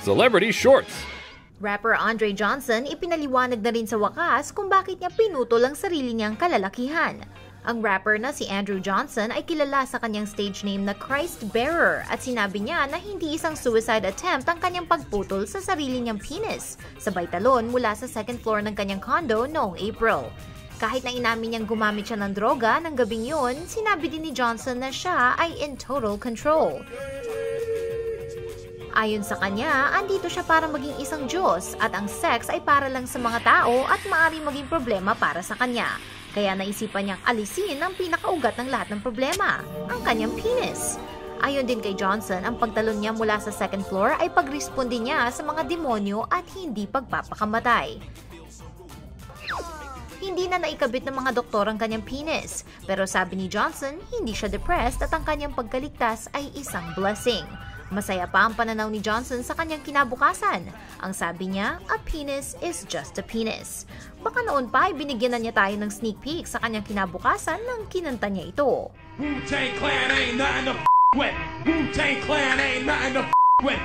Celebrity Shorts. Rapper Andre Johnson ipinaliwanag na rin sa wakas kung bakit niya pinutol ang sarili niyang kalalakihan. Ang rapper na si Andrew Johnson ay kilala sa kanyang stage name na Christ Bearer at sinabi niya na hindi isang suicide attempt ang kanyang pagputol sa sarili niyang penis, sabay talon mula sa second floor ng kanyang condo noong April. Kahit na inamin niyang gumamit siya ng droga ng gabing yun, sinabi din ni Johnson na siya ay in total control. Ayon sa kanya, andito siya para maging isang Diyos at ang sex ay para lang sa mga tao at maaaring maging problema para sa kanya. Kaya naisipan niyang alisin ang pinakaugat ng lahat ng problema, ang kanyang penis. Ayon din kay Johnson, ang pagtalon niya mula sa second floor ay pagresponde niya sa mga demonyo at hindi pagpapakamatay. Hindi na naikabit ng mga doktor ang kanyang penis. Pero sabi ni Johnson, hindi siya depressed at ang kanyang pagkaligtas ay isang blessing. Masaya pa ang pananaw ni Johnson sa kanyang kinabukasan. Ang sabi niya, a penis is just a penis. Baka noon pa ay binigyan na niya tayo ng sneak peek sa kanyang kinabukasan nang kinanta niya ito. Clan ain't nothing to f- with. Wu-Tang Clan ain't nothing to f- with.